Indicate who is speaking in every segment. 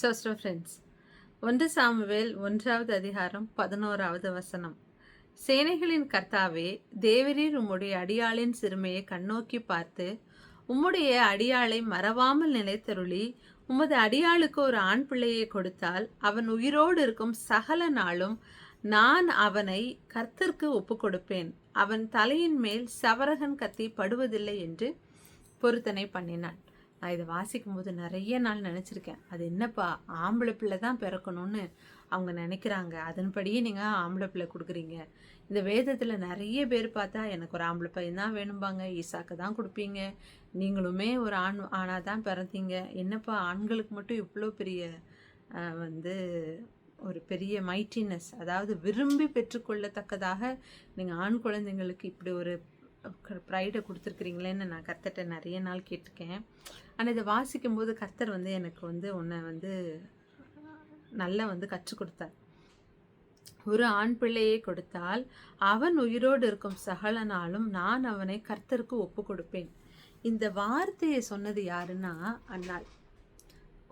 Speaker 1: சோஸ்டோ friends ஒன்று Samuel ஒன்றாவது அதிகாரம் பதினோராவது வசனம். சேனைகளின் கர்த்தாவே தேவரீர் உம்முடைய அடியாளின் சிறுமையை கண்ணோக்கி பார்த்து உம்முடைய அடியாளை மறவாமல் நிலைத்தருளி உமது அடியாளுக்கு ஒரு ஆண் பிள்ளையை கொடுத்தால் அவன் உயிரோடு இருக்கும் சகல நாளும் நான் அவனை கர்த்தருக்கு ஒப்பு கொடுப்பேன். அவன் தலையின் மேல் சவரகன் கத்தி படுவதில்லை என்று பொருத்தனை பண்ணினான். நான் இதை வாசிக்கும் போது நிறைய நாள் நினச்சிருக்கேன். அது என்னப்பா? ஆம்பளை பிள்ளை தான் பிறக்கணும்னு அவங்க நினைக்கிறாங்க. அதன்படியே நீங்கள் ஆம்பளை பிள்ளை கொடுக்குறீங்க. இந்த வேதத்தில் நிறைய பேர் பார்த்தா எனக்கு ஒரு ஆம்பளை பையன் தான் வேணும்பாங்க. ஈசாக்கு தான் கொடுப்பீங்க. நீங்களுமே ஒரு ஆண் ஆணாக தான் பிறந்தீங்க. என்னப்பா? ஆண்களுக்கு மட்டும் இவ்வளோ பெரிய வந்து ஒரு பெரிய மைட்டினஸ் அதாவது விரும்பி பெற்றுக்கொள்ளத்தக்கதாக நீங்கள் ஆண் குழந்தைங்களுக்கு இப்படி ஒரு ப்ரைடை கொடுத்துருக்குறீங்களேன்னு நான் கர்த்தர்கிட்ட நிறைய நாள் கேட்டிருக்கேன். ஆனால் இதை வாசிக்கும் போது கர்த்தர் வந்து எனக்கு வந்து உன்னை வந்து நல்லா வந்து கற்றுக் கொடுத்தார். ஒரு ஆண் பிள்ளையை கொடுத்தால் அவன் உயிரோடு இருக்கும் சகல நாளும் நான் அவனை கர்த்தருக்கு ஒப்பு கொடுப்பேன். இந்த வார்த்தையை சொன்னது யாருன்னா அண்ணாள்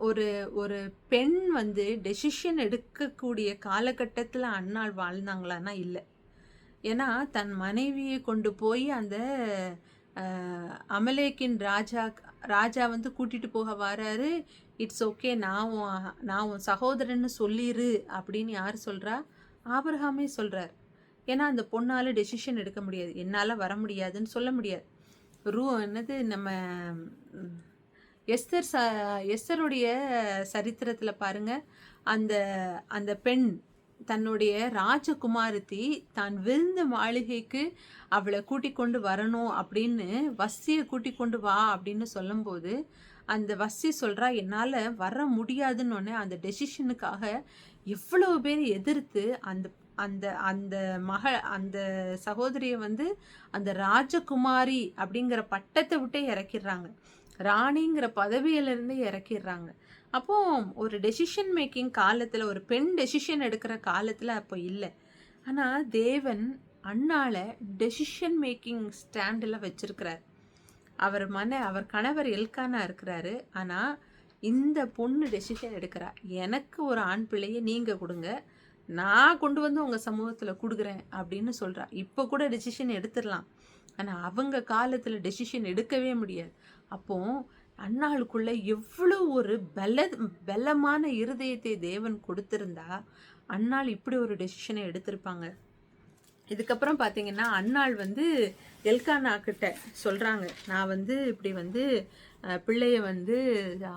Speaker 1: ஒரு ஒரு பெண் வந்து டெசிஷன் எடுக்கக்கூடிய காலகட்டத்தில் அண்ணாள் வாழ்ந்தாங்களான்னா இல்லை. ஏன்னா தன் மனைவியை கொண்டு போய் அந்த அமலேக்கின் ராஜா ராஜா வந்து கூட்டிகிட்டு போக வராரு. இட்ஸ் ஓகே நான் உன் நான் உன் சகோதரன்னு சொல்லிடு அப்படின்னு யார் சொல்கிறா ஆபரகாமே சொல்கிறார் ஏன்னா அந்த பொண்ணால் டெசிஷன் எடுக்க முடியாது. என்னால் வர முடியாதுன்னு சொல்ல முடியாது. ரூ என்னது நம்ம எஸ்தர் ச எஸ்தருடைய சரித்திரத்தில் பாருங்கள் அந்த அந்த பெண் தன்னுடைய ராஜகுமாரத்தி தான் விருந்த மாளிகைக்கு அவளை கூட்டிக் கொண்டு வரணும் அப்படின்னு வஸ்தியை கூட்டிக் கொண்டு வா அப்படின்னு சொல்லும்போது அந்த வசி சொல்கிறா என்னால் வர முடியாதுன்னு அந்த டெசிஷனுக்காக எவ்வளோ பேர் எதிர்த்து அந்த அந்த அந்த மக அந்த சகோதரியை வந்து அந்த ராஜகுமாரி அப்படிங்கிற பட்டத்தை விட்டே இறக்கிடுறாங்க. ராணிங்கிற பதவியிலிருந்து இறக்கிடுறாங்க. அப்போ ஒரு டெசிஷன் மேக்கிங் காலத்தில் ஒரு பெண் டெசிஷன் எடுக்கிற காலத்தில் அப்போ இல்லை. ஆனால் தேவன் அண்ணால டெசிஷன் மேக்கிங் ஸ்டாண்டில் வச்சிருக்கிறார். அவர் மன அவர் கணவர் எல்கானா இருக்கிறாரு. ஆனால் இந்த பொண்ணு டெசிஷன் எடுக்கிறா. எனக்கு ஒரு ஆண் பிள்ளையை நீங்கள் கொடுங்க. நான் கொண்டு வந்து உங்கள் சமூகத்தில் கொடுக்குறேன் அப்படின்னு சொல்கிறா இப்போ கூட டெசிஷன் எடுத்துடலாம். ஆனால் அவங்க காலத்தில் டெசிஷன் எடுக்கவே முடியாது. அப்போது அண்ணாளுக்குள்ள எவ்வளோ ஒரு பல பலமான இருதயத்தை தேவன் கொடுத்திருந்தா அண்ணாள் இப்படி ஒரு டெசிஷனை எடுத்திருப்பாங்க. இதுக்கப்புறம் பார்த்தீங்கன்னா அன்னாள் வந்து எல்கானா கிட்ட சொல்கிறாங்க நான் வந்து இப்படி வந்து பிள்ளைய வந்து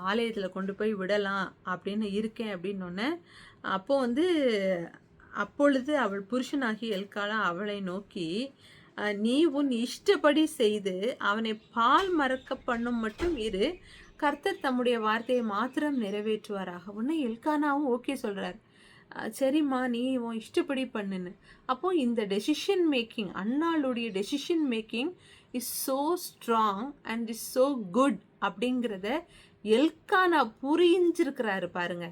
Speaker 1: ஆலயத்தில் கொண்டு போய் விடலாம் அப்படின்னு இருக்கேன் அப்படின்னொன்னே அப்போது வந்து அப்பொழுது அவள் புருஷனாகி எல்கானா அவளை நோக்கி நீ உன் இஷ்டப்படி செய்து அவனை பால் மறக்க பண்ணும் மட்டும் இரு. கர்த்தர் தம்முடைய வார்த்தையை மாத்திரம் நிறைவேற்றுவாராக. உன்னை எல்கானாவும் ஓகே சொல்கிறார் சரிம்மா நீ உன் இஷ்டப்படி பண்ணுன்னு. அப்போ இந்த decision making அண்ணாளுடைய decision making is so strong and is so good அப்படிங்கிறத எல்கானா புரிஞ்சிருக்கிறாரு பாருங்க.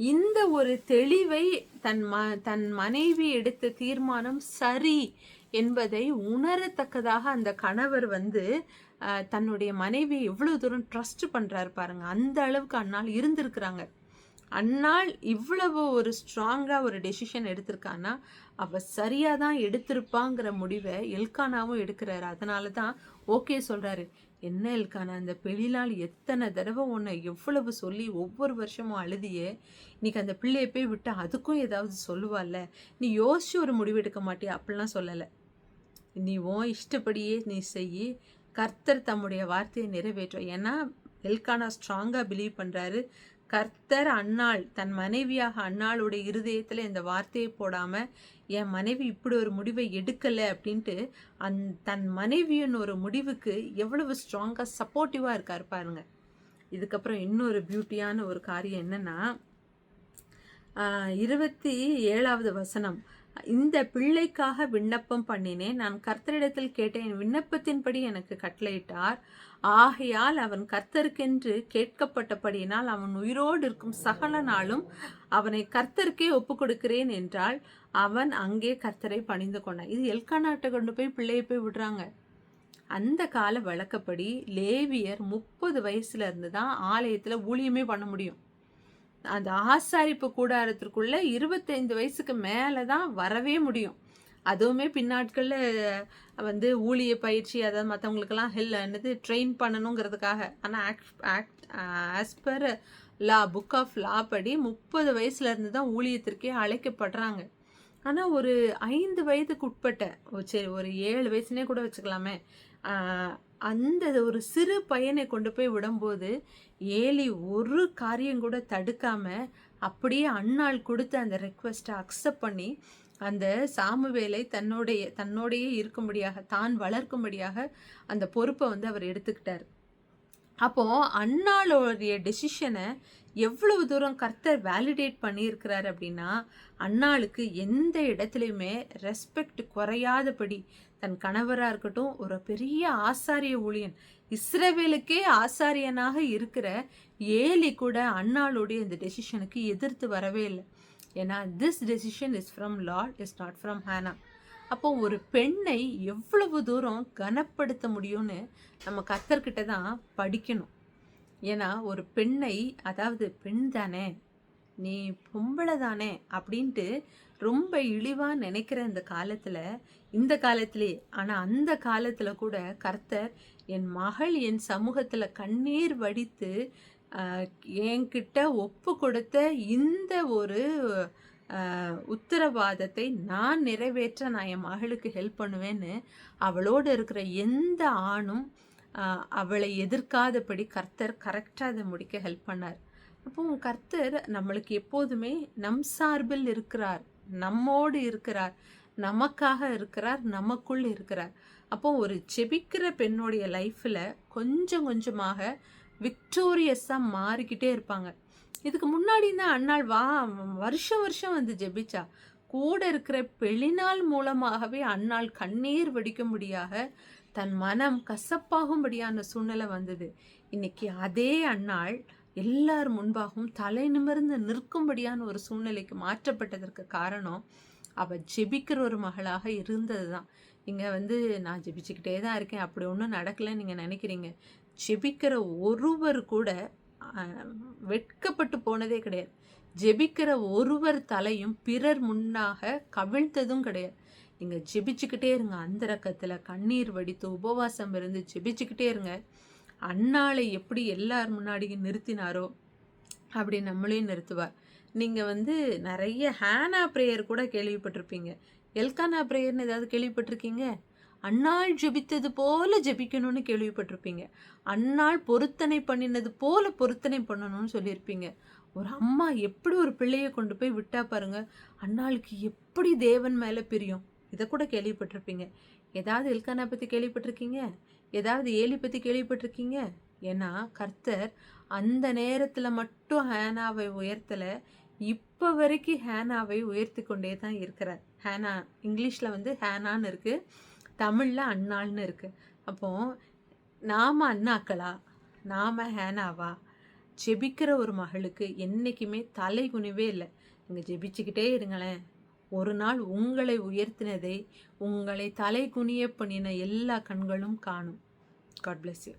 Speaker 1: இந்த ஒரு தெளிவை தன் ம தன் மனைவி எடுத்த தீர்மானம் சரி. என்பதை உணரத்தக்கதாக அந்த கணவர் வந்து தன்னுடைய மனைவி எவ்வளோ தூரம் ட்ரஸ்ட் பண்ணுறாரு பாருங்க. அந்த அளவுக்கு அண்ணாள் இருந்திருக்கிறாங்க. அன்னால் இவ்வளவு ஒரு ஸ்ட்ராங்காக ஒரு டெசிஷன் எடுத்திருக்கான்னா அவள் சரியாக தான் எடுத்திருப்பாங்கிற முடிவை எல்கானாவும் எடுக்கிறாரு. அதனால தான் ஓகே சொல்கிறாரு என்ன எல்கானா அந்த பெழிலால் எத்தனை தடவை உன்னை எவ்வளவு சொல்லி ஒவ்வொரு வருஷமும் அழுதியே இன்னைக்கு அந்த பிள்ளையை போய் விட்டு அதுக்கும் ஏதாவது சொல்லுவாள்ல? நீ யோசிச்சு ஒரு முடிவு எடுக்க மாட்டியா? அப்படிலாம் சொல்லலை. நீ உன் இஷ்டப்படியே நீ செய். கர்த்தர் தம்முடைய வார்த்தையை நிறைவேற்றும் ஏன்னா எல்கானா ஸ்ட்ராங்காக பிலீவ் பண்ணுறாரு கர்த்தர் அன்னாள் தன் மனைவியாக அன்னாளுடைய இருதயத்தில் இந்த வார்த்தையை போடாமல் என் மனைவி இப்படி ஒரு முடிவை எடுக்கலை அப்படின்ட்டு அந் தன் மனைவியின் ஒரு முடிவுக்கு எவ்வளவு ஸ்ட்ராங்காக சப்போர்ட்டிவாக இருக்கார் பாருங்க. இதுக்கப்புறம் இன்னொரு பியூட்டியான ஒரு காரியம் என்னன்னா ஆஹ், இருபத்தி ஏழாவது வசனம். இந்த பிள்ளைக்காக விண்ணப்பம் பண்ணினேன். நான் கர்த்தரிடத்தில் கேட்டேன் விண்ணப்பத்தின்படி எனக்கு கட்டளையிட்டார். ஆகையால் அவன் கர்த்தருக்கென்று கேட்கப்பட்டபடியினால் அவன் உயிரோடு இருக்கும் சகல நாளும் அவனை கர்த்தருக்கே ஒப்பு கொடுக்கிறேன் என்றால் அவன் அங்கே கர்த்தரை பணிந்து கொண்டான். இது எல்கானாட்டை கொண்டு போய் பிள்ளையை போய் விடுறாங்க. அந்த கால வழக்கப்படி லேவியர் முப்பது வயசுல இருந்து தான் ஆலயத்தில் ஊழியமே பண்ண முடியும். அந்த ஆசாரிப்பு கூடாரத்திற்குள்ள இருபத்தைந்து வயசுக்கு மேலே தான் வரவே முடியும். அதுவுமே பின்னாட்களில் வந்து ஊழிய பயிற்சி அதாவது மற்றவங்களுக்கெல்லாம் ஹெல் என்னது ட்ரெயின் பண்ணணுங்கிறதுக்காக. ஆனால் act act as per law book of law படி முப்பது வயசுலேருந்து தான் ஊழியத்திற்கே அழைக்கப்படுறாங்க. ஆனால் ஒரு ஐந்து வயதுக்கு உட்பட்ட சரி ஒரு ஏழு வயசுனே கூட வச்சுக்கலாமே. அந்த ஒரு சிறு பையனை கொண்டு போய் விடும்போது ஏலி ஒரு காரியம் கூட தடுக்காமல் அப்படியே அண்ணாள் கொடுத்த அந்த ரெக்வஸ்ட்டை அக்செப்ட் பண்ணி அந்த சாமுவேலை தன்னுடைய தன்னோடையே இருக்கும்படியாக தான் வளர்க்கும்படியாக அந்த பொறுப்பை வந்து அவர் எடுத்துக்கிட்டார். அப்போது அண்ணாளுடைய டெசிஷனை எவ்வளவு தூரம் கர்த்தர் வேலிடேட் பண்ணியிருக்கிறார் அப்படின்னா அண்ணாளுக்கு எந்த இடத்துலையுமே ரெஸ்பெக்ட் குறையாதபடி தன் கணவராக இருக்கட்டும் ஒரு பெரிய ஆசாரிய ஊழியன் இஸ்ரேவேலுக்கே ஆசாரியனாக இருக்கிற ஏலி கூட அண்ணாளுடைய இந்த டெசிஷனுக்கு எதிர்த்து வரவே இல்லை. ஏன்னா this decision is from Lord is not from Hannah அப்போ ஒரு பெண்ணை எவ்வளவு தூரம் கனப்படுத்த முடியும்னு நம்ம கத்தர்கிட்ட தான் படிக்கணும். ஏன்னா ஒரு பெண்ணை அதாவது பெண் தானே நீ பொம்பளை தானே அப்படின்ட்டு ரொம்ப இழிவாக நினைக்கிற இந்த காலத்தில் இந்த காலத்திலே ஆனால் அந்த காலத்தில் கூட கர்த்தர் என் மகள் என் சமூகத்தில் கண்ணீர் வடித்து என்கிட்ட ஒப்பு கொடுத்த இந்த ஒரு உத்தரவாதத்தை நான் நிறைவேற்ற நான் என் மகளுக்கு ஹெல்ப் பண்ணுவேன்னு அவளோடு இருக்கிற எந்த ஆணும் அவளை எதிர்க்காதபடி கர்த்தர் கரெக்டாக அதை முடிக்க ஹெல்ப் பண்ணார். அப்போ கர்த்தர் நம்மளுக்கு எப்போதுமே நம் சார்பில் இருக்கிறார். நம்மோடு இருக்கிறார். நமக்காக இருக்கிறார். நமக்குள் இருக்கிறார். அப்போ ஒரு செபிக்கிற பெண்ணுடைய லைஃப்பில் கொஞ்சம் கொஞ்சமாக விக்டோரியஸாக மாறிக்கிட்டே இருப்பாங்க. இதுக்கு முன்னாடி தான் அண்ணாள் வா வருஷம் வருஷம் வந்து ஜெபிச்சா. கூட இருக்கிற பெளினால் மூலமாகவே அன்னாள் கண்ணீர் வடிக்கும்படியாக தன் மனம் கசப்பாகும்படியான சூழ்நிலை வந்தது. இன்னைக்கு அதே அண்ணாள் எல்லார் முன்பாகவும் தலை நிமிர்ந்து நிற்கும்படியான ஒரு சூழ்நிலைக்கு மாற்றப்பட்டதற்கு காரணம் அவள் ஜெபிக்கிற ஒரு மகளாக இருந்தது தான் இங்கே வந்து நான் ஜெபிச்சுக்கிட்டே தான் இருக்கேன். அப்படி ஒன்றும் நடக்கலைன்னு நீங்கள் நினைக்கிறீங்க. ஜெபிக்கிற ஒருவர் கூட வெட்கப்பட்டு போனதே கிடையாது. ஜெபிக்கிற ஒருவர் தலையும் பிறர் முன்னாக கவிழ்த்ததும் கிடையாது. நீங்கள் ஜெபிச்சுக்கிட்டே இருங்க. அந்த ரக்கத்தில் கண்ணீர் வடித்து உபவாசம் இருந்து ஜெபிச்சுக்கிட்டே இருங்க. அண்ணாளை எப்படி எல்லார் முன்னாடியும் நிறுத்தினாரோ அப்படி நம்மளையும் நிறுத்துவார். நீங்கள் வந்து நிறைய ஹேனா ப்ரேயர் கூட கேள்விப்பட்டிருப்பீங்க. எல்கானா ப்ரேயர்னு ஏதாவது கேள்விப்பட்டிருக்கீங்க? அன்னாள் ஜெபித்தது போல ஜெபிக்கணும்னு கேள்விப்பட்டிருப்பீங்க. அன்னாள் பொருத்தனை பண்ணினது போல பொருத்தனை பண்ணணும்னு சொல்லியிருப்பீங்க. ஒரு அம்மா எப்படி ஒரு பிள்ளையை கொண்டு போய் விட்டா பாருங்க அன்னாளுக்கு எப்படி தேவன் மேலே பிரியும்? இதை கூட கேள்விப்பட்டிருப்பீங்க. ஏதாவது எல்கானா பற்றி கேள்விப்பட்டிருக்கீங்க? ஏதாவது ஏலி பற்றி கேள்விப்பட்டிருக்கீங்க? ஏன்னா கர்த்தர் அந்த நேரத்தில் மட்டும் ஹேனாவை உயர்த்தலை இப்போ வரைக்கும் ஹேனாவை உயர்த்தி கொண்டே தான் இருக்கிறார். ஹேனா இங்கிலீஷில் வந்து ஹேனான்னு இருக்குது தமிழில் அண்ணாள்னு இருக்குது அப்போது நாம் அண்ணாக்களா? நாம் ஹேனாவா? ஜெபிக்கிற ஒரு மகளுக்கு என்றைக்குமே தலை குனிவே இல்லை. நீங்கள் ஜெபிச்சுக்கிட்டே இருங்களேன். ஒரு நாள் உங்களை உயர்த்தினதை உங்களை தலை குனிய பண்ணின எல்லா கண்களும் காணும். God bless you